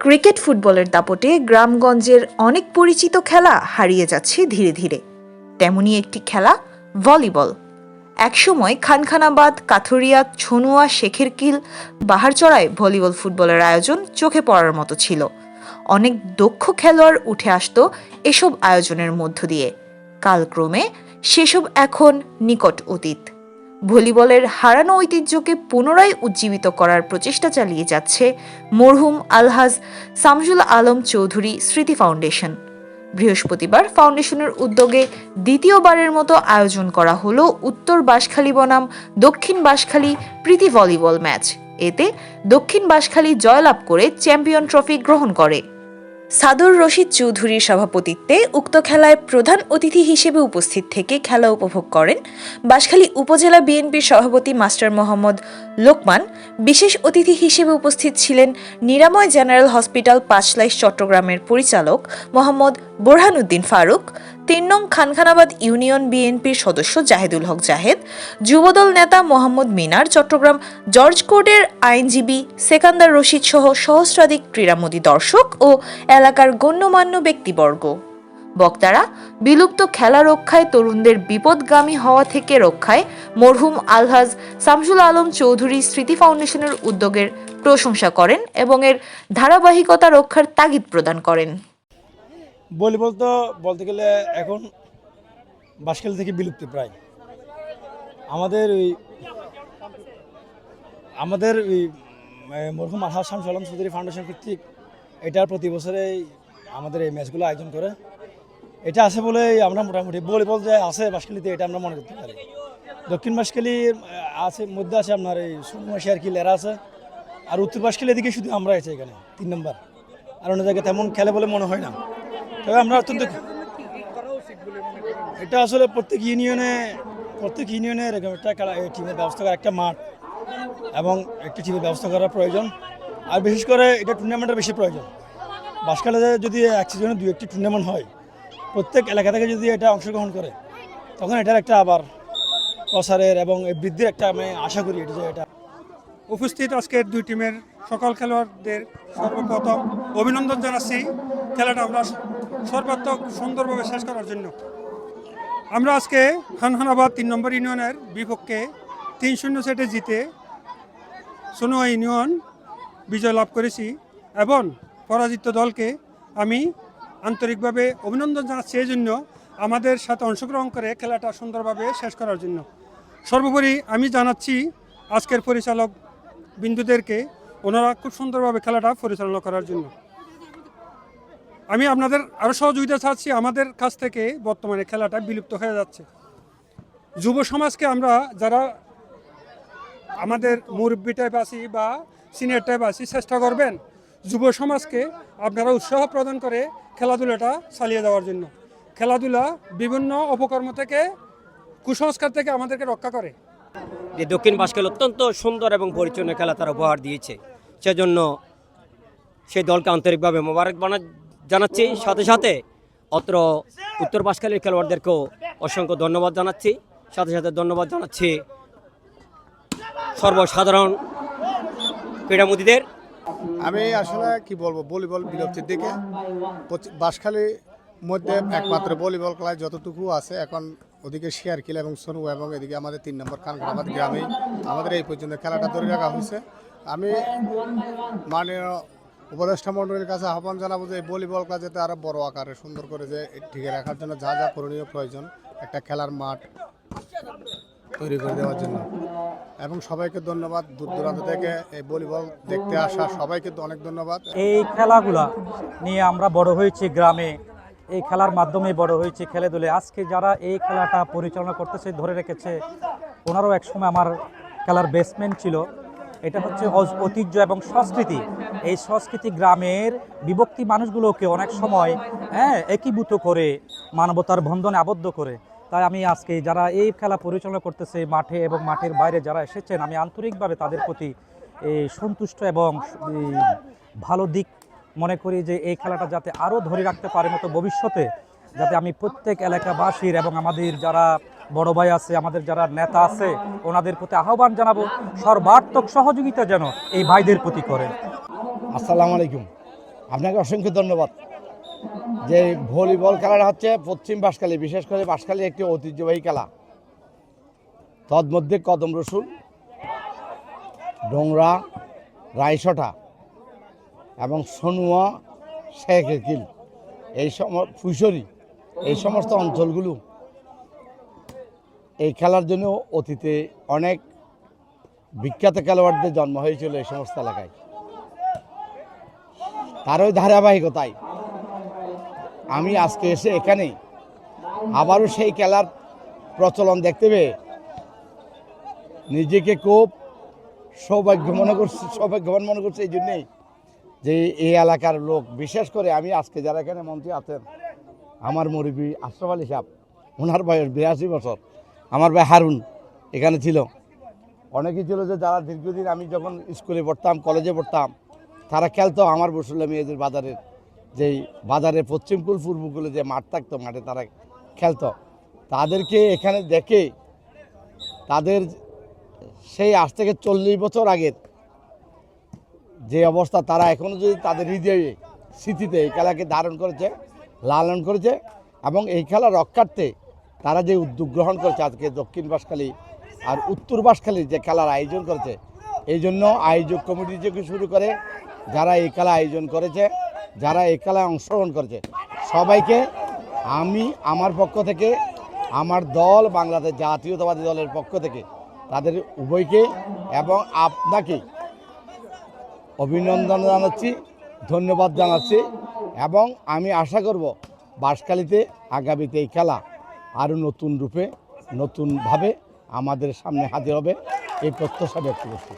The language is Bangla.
ক্রিকেট ফুটবলের দাপটে গ্রামগঞ্জের অনেক পরিচিত খেলা হারিয়ে যাচ্ছে ধীরে ধীরে। তেমনি একটি খেলা, ভলিবল। একসময় খানখানাবাদ, কাথুরিয়া, ছনুয়া শেখের শেখেরকিল, বাহারচড়ায় ভলিবল ফুটবলের আয়োজন চোখে পড়ার মতো ছিল। অনেক দক্ষ খেলোয়াড় উঠে আসতো এসব আয়োজনের মধ্য দিয়ে। কালক্রমে সেসব এখন নিকট অতীত। ভলিবলের হারানো ঐতিহ্যকে পুনরায় উজ্জীবিত করার প্রচেষ্টা চালিয়ে যাচ্ছে মরহুম আলহাজ সামজুল আলম চৌধুরী স্মৃতি ফাউন্ডেশন। বৃহস্পতিবার ফাউন্ডেশনের উদ্যোগে দ্বিতীয়বারের মতো আয়োজন করা হলো উত্তর বাঁশখালী বনাম, দক্ষিণ বাঁশখালী প্রীতি ভলিবল ম্যাচ। এতে দক্ষিণ বাঁশখালী জয়লাভ করে চ্যাম্পিয়ন ট্রফি গ্রহণ করে। সাদর রশিদ চৌধুরীর সভাপতিত্বে উক্ত খেলায় প্রধান অতিথি হিসেবে উপস্থিত থেকে খেলা উপভোগ করেন বাঁশখালী উপজেলা বিএনপির সভাপতি মাস্টার মোহাম্মদ লোকমান। বিশেষ অতিথি হিসেবে উপস্থিত ছিলেন নিরাময় জেনারেল হসপিটাল পাঁচলাইশ চট্টগ্রামের পরিচালক মোহাম্মদ বোরহানুদ্দিন ফারুক, তিন নং খানখানাবাদ ইউনিয়ন বিএনপির সদস্য জাহেদুল হক জাহেদ, যুবদল নেতা মোহাম্মদ মিনার চট্টগ্রাম, জর্জ কোর্টের আইনজীবী সেকান্দার রশিদ সহ সহস্রাধিক ক্রীড়ামোদী দর্শক ও এলাকার গণ্যমান্য ব্যক্তিবর্গ। বক্তারা, বিলুপ্ত খেলা রক্ষায় তরুণদের বিপদগামী হওয়া থেকে রক্ষায় মরহুম আলহাজ শামসুল আলম চৌধুরী স্মৃতি ফাউন্ডেশনের উদ্যোগের প্রশংসা করেন এবং এর ধারাবাহিকতা রক্ষার তাগিদ প্রদান করেন। ভলিবল তো বলতে গেলে এখন বাসখাল থেকে বিলুপ্ত প্রায়। আমাদের ওই আমাদের ওই মরহুম আলহাজ শামস আলম চৌধুরী ফাউন্ডেশন কর্তৃক এটার প্রতি বছরে আমাদের এই ম্যাচগুলো আয়োজন করে। এটা আছে বলে আমরা মোটামুটি ভলিবল যে আছে বাসখালিতে এটা আমরা মনে করতে পারি। দক্ষিণ বাসখালী আছে, মধ্যে আছে আপনার এই সুমাশি আর কি, লেরা আছে। আর উত্তর বাসখালী এদিকে শুধু আমরা আছি এখানে, তিন নম্বর। আর অন্য জায়গায় তেমন খেলে বলে মনে হয় না। তবে আমরা অত্যন্ত এটা আসলে প্রত্যেক ইউনিয়নে প্রত্যেক ইউনিয়নে এরকম একটা খেলা এই টিমের ব্যবস্থা করা একটা মাঠ এবং একটি টিমের ব্যবস্থা করা প্রয়োজন। আর বিশেষ করে এটা টুর্নামেন্টের বেশি প্রয়োজন। বাসকালে যদি এক সিজনে দু একটি টুর্নামেন্ট হয় প্রত্যেক এলাকা থেকে যদি এটা অংশগ্রহণ করে তখন এটার একটা আবার প্রসারের এবং এই বৃদ্ধির একটা আমি আশা করি এটা যে এটা উপস্থিত আজকের দুই টিমের সকল খেলোয়াড়দের সর্বপ্রথম অভিনন্দন জানাচ্ছি। খেলাটা আমরা সর্বাত্মক সুন্দরভাবে শেষ করার জন্য। আমরা আজকে হানহানাবাদ তিন নম্বর ইউনিয়নের বিপক্ষে তিন শূন্য সেটে জিতে সোনোয়া ইউনিয়ন বিজয় লাভ করেছি এবং পরাজিত দলকে আমি আন্তরিকভাবে অভিনন্দন জানাচ্ছি এই জন্য আমাদের সাথে অংশগ্রহণ করে খেলাটা সুন্দরভাবে শেষ করার জন্য। সর্বোপরি আমি জানাচ্ছি আজকের পরিচালক বিন্দুদেরকে, ওনারা খুব সুন্দরভাবে খেলাটা পরিচালনা করার জন্য। আমি আপনাদের আরও সহযোগিতা চাচ্ছি। আমাদের কাছ থেকে বর্তমানে খেলাটা বিলুপ্ত হয়ে যাচ্ছে। যুব সমাজকে আমরা যারা আমাদের মুরব্বী টাইপ আছি বা সিনিয়র টাইপ আছি, চেষ্টা করবেন যুব সমাজকে আপনারা উৎসাহ প্রদান করে খেলাধুলাটা চালিয়ে যাওয়ার জন্য। খেলাধুলা বিভিন্ন অপকর্ম থেকে, কুসংস্কার থেকে আমাদেরকে রক্ষা করে। যে দক্ষিণ বাসকেল অত্যন্ত সুন্দর এবং পরিচ্ছন্ন খেলা তারা উপহার দিয়েছে। সেজন্য সেই দলকে আন্তরিকভাবে মোবারক বানা জানাচ্ছি। সাথে সাথে অত্র উত্তর বাসকালের খেলোয়াড়দেরকেও অসংখ্য ধন্যবাদ জানাচ্ছি। সাথে সাথে ধন্যবাদ জানাচ্ছি সর্বসাধারণ ক্রীড়ামোদীদের আমি আসলে কি বলব, ভলিবল বিলুপ্তির দিকে। বাঁশখালীর মধ্যে একমাত্র ভলিবল খেলায় যতটুকু আছে, এখন ওদিকে শেয়ার শেয়ারকিল এবং সনু এবং এদিকে আমাদের তিন নম্বর খানখানাবাদ গ্রামে আমাদের এই পর্যন্ত খেলাটা ধরে রাখা হয়েছে। আমি মাননীয় উপদেষ্টা মণ্ডলীর কাছে আহ্বান জানাব যে ভলিবল খেলা যাতে আরও বড় আকারে সুন্দর করে যে টিকে রাখার জন্য যা যা করণীয় প্রয়োজন, একটা খেলার মাঠ তৈরি করে দেওয়ার জন্য। এবং সবাইকে ধন্যবাদ দূর দূরান্ত থেকে এই ভলিবল দেখতে আসা, সবাইকে অনেক ধন্যবাদ। এই খেলাগুলা নিয়ে আমরা বড় হয়েছি গ্রামে। এই খেলার মাধ্যমে বড় হয়েছে খেলে দুলে আজকে যারা এই খেলাটা পরিচালনা করতেছে, ধরে রেখেছে, ওনারও একসময় আমার খেলার বেসমেন্ট ছিল। এটা হচ্ছে ঐতিহ্য এবং সংস্কৃতি। এই সংস্কৃতি গ্রামের বিভক্তি মানুষগুলোকে অনেক সময় হ্যাঁ একীভূত করে, মানবতার বন্ধনে আবদ্ধ করে। তাই আমি আজকে যারা এই খেলা পরিচালনা করতেছে মাঠে এবং মাঠের বাইরে যারা এসেছেন, আমি আন্তরিকভাবে তাদের প্রতি সন্তুষ্ট এবং ভালো দিক মনে করি যে এই খেলাটা যাতে আরও ধরে রাখতে পারে মতো ভবিষ্যতে। যাতে আমি প্রত্যেক এলাকাবাসীর এবং আমাদের যারা বড় ভাই আছে, আমাদের যারা নেতা আছে, ওনাদের প্রতি আহ্বান জানাব, সর্বাত্মক সহযোগিতা যেন এই ভাইদের প্রতি করে আসসালামু আলাইকুম। আপনাকে অসংখ্য ধন্যবাদ। যে ভলিবল খেলাটা হচ্ছে পশ্চিম বাঁশখালী, বিশেষ করে বাঁশখালী একটি ঐতিহ্যবাহী খেলা। তন্মধ্যে কদম রসুল ডোংরা, রায়সটা এবং সনুয়া শেখ এই সম ফুসরি এই সমস্ত অঞ্চলগুলো এই খেলার জন্য অতীতে অনেক বিখ্যাত খেলোয়াড়দের জন্ম হয়েছিল এই সমস্ত এলাকায়। তারই ধারাবাহিকতায় আমি আজকে এসে এখানে আবারও সেই খেলার প্রচলন দেখতে পেয়ে নিজেকে খুব সৌভাগ্য মনে করছি, সৌভাগ্যবান মনে করছি এই জন্যেই যে এই এলাকার লোক, বিশেষ করে আমি আজকে যারা এখানে মন্ত্রী আছেন আমার মুরব্বী আশরাফ আলী সাহেব, ওনার বয়স বিরাশি বছর, আমার ভাই হারুন এখানে ছিল। অনেকেই ছিল যে যারা দীর্ঘদিন আমি যখন স্কুলে পড়তাম, কলেজে পড়তাম, তারা খেলতো আমার বসুল্লা মেয়েদের বাজারের যেই বাজারে পশ্চিমকুল পূর্বকুলে যে মাঠ থাকতো, মাঠে তারা খেলতো। তাদেরকে এখানে দেখে তাদের সেই আজ থেকে চল্লিশ বছর আগের যে অবস্থা, তারা এখনও যদি তাদের হৃদয়ে, স্মৃতিতে এই খেলাকে ধারণ করেছে লালন করেছে এবং এই খেলা রক্ষার্থে তারা যে উদ্যোগ গ্রহণ করেছে আজকে দক্ষিণ বাঁশখালী আর উত্তর বাঁশখালী যে খেলার আয়োজন করেছে, এই জন্য আয়োজক কমিটি থেকে শুরু করে যারা এই খেলা আয়োজন করেছে, যারা এই খেলায় অংশগ্রহণ করেছে, সবাইকে আমি আমার পক্ষ থেকে, আমার দল, বাংলাদেশ জাতীয়তাবাদী দলের পক্ষ থেকে তাদের উভয়কে এবং আপনাকে অভিনন্দন জানাচ্ছি। ধন্যবাদ জানাচ্ছি এবং আমি আশা করব বাঁশখালীতে আগামীতে এই খেলা আরও নতুন রূপে, নতুনভাবে আমাদের সামনে হাজির হবে। এই প্রত্যাশা ব্যক্ত করছি।